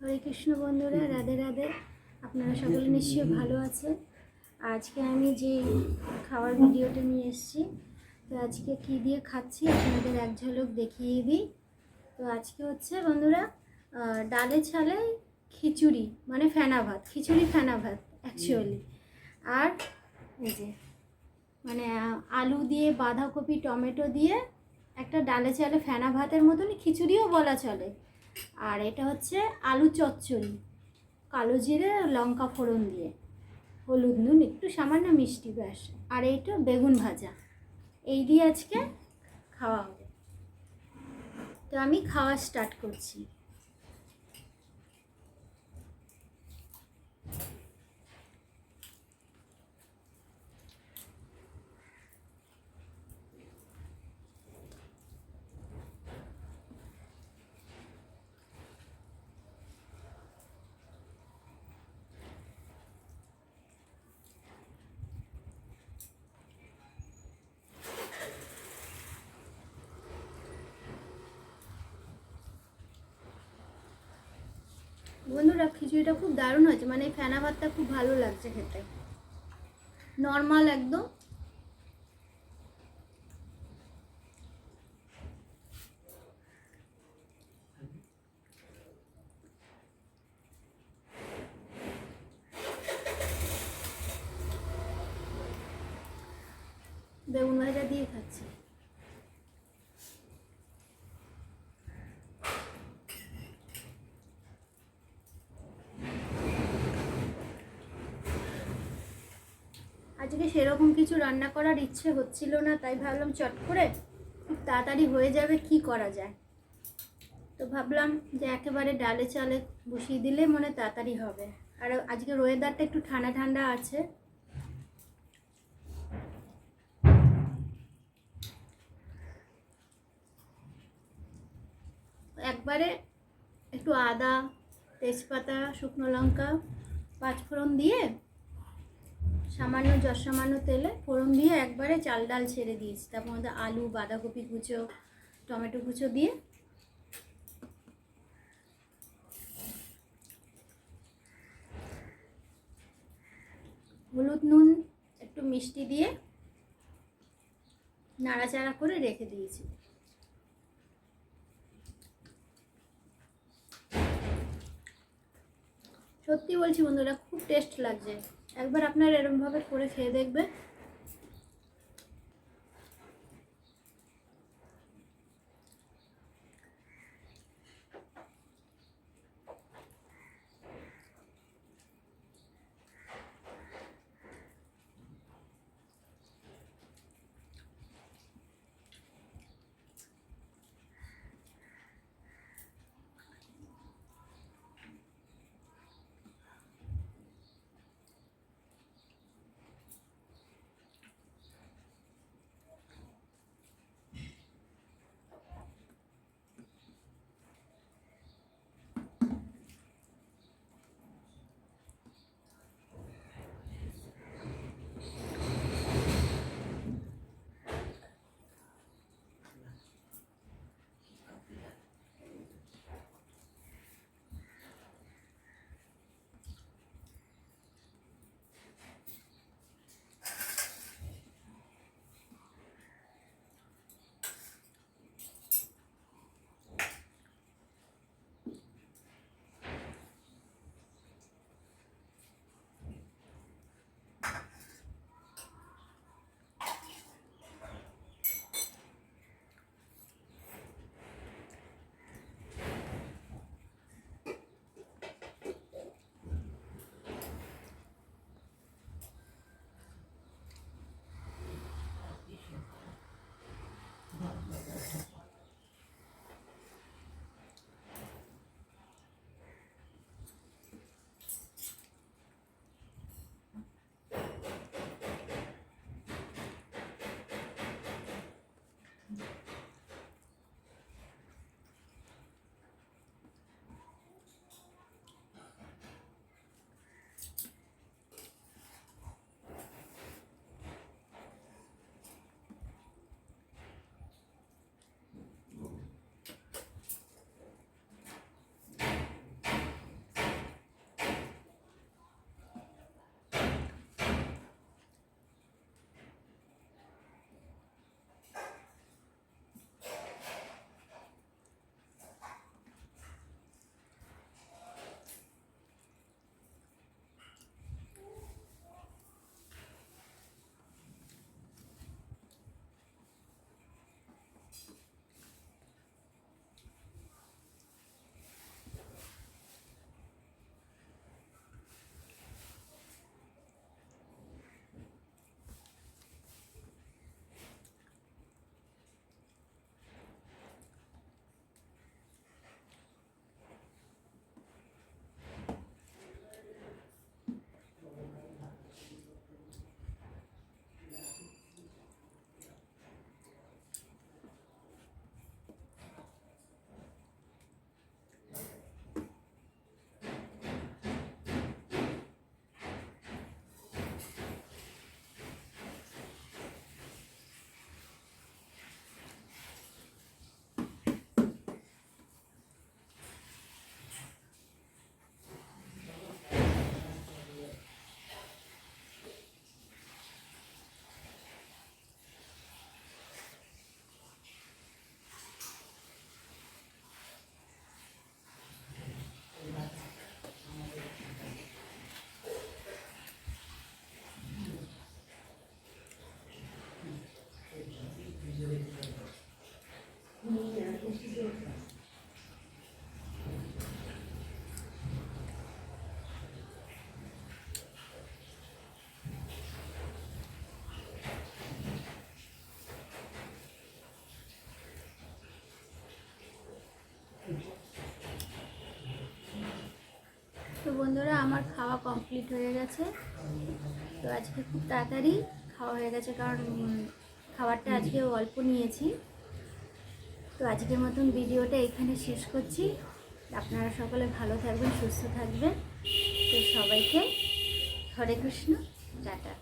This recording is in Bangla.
হরে কৃষ্ণ বন্ধুরা, রাধে রাধে। আপনারা সকলে নিশ্চয়ই ভালো আছেন। আজকে আমি যে খাওয়ার ভিডিওটা নিয়ে এসেছি, তো আজকে কি দিয়ে খাচ্ছি আপনাদের এক ঝলক দেখিয়ে দিই। তো আজকে হচ্ছে বন্ধুরা ডালে ছালে খিচুড়ি মানে ফেনা ভাত, খিচুড়ি ফেনা ভাত অ্যাকচুয়ালি আর এই যে মানে আলু দিয়ে, বাঁধাকপি, টমেটো দিয়ে একটা ডালে চালে ফেনা ভাতের মতনই খিচুড়িও বলা চলে। আর এটা হচ্ছে আলু চচ্চড়ি। কালো জিরে, লঙ্কা ফোড়ন দিয়ে। হলুদ নুন, একটু সামান্য মিষ্টি ব্যাস। আর এইটা বেগুন ভাজা। এই দিয়ে আজকে খাওয়া হবে। তো আমি খাওয়া স্টার্ট করছি। বন্ধুরা, খিচুড়িটা খুব দারুণ হয়েছে। মানে ফেনা ভাতটা খুব ভালো লাগছে খেতে। নর্মাল একদম। বেগুন ভাজা দিয়ে খাচ্ছি। আজকে সেরকম কিছু রান্না করার ইচ্ছে হচ্ছিল না, তাই ভাবলাম চট করে খুব তাড়াতাড়ি হয়ে যাবে, কি করা যায়? তো ভাবলাম যে একেবারে ডালে চালে বসিয়ে দিলে মনে তাড়াতাড়ি হবে। আর আজকে ওয়েদারটা একটু ঠান্ডা ঠান্ডা আছে। একবারে একটু আদা, তেজপাতা, শুকনো লঙ্কা, পাঁচফোড়ন দিয়ে সামান্য যশ সামান্য তেলে ফোড়ন দিয়ে একবারে চাল ডাল ছেড়ে দিয়েছি। তারপর মধ্যে আলু, বাঁধাকপি কুচো, টমেটো কুচো দিয়ে হলুদ, নুন, একটু মিষ্টি দিয়ে নাড়াচাড়া করে রেখে দিয়েছি। সত্যি বলছি বন্ধুরা, খুব টেস্ট লাগছে। একবার আপনার এরমভাবে করে খেয়ে দেখবে তো বন্ধুরা, আমার খাওয়া কমপ্লিট হয়ে গেছে। তো আজকে খুব তাড়াতাড়ি খাওয়া হয়ে গেছে, কারণ খাবারটা আজকে অল্প নিয়েছি। তো আজকের মতন ভিডিওটা এখানে শেষ করছি। আপনারা সকলে ভালো থাকবেন, সুস্থ থাকবেন। তো সবাইকে হরে কৃষ্ণ, টাটা।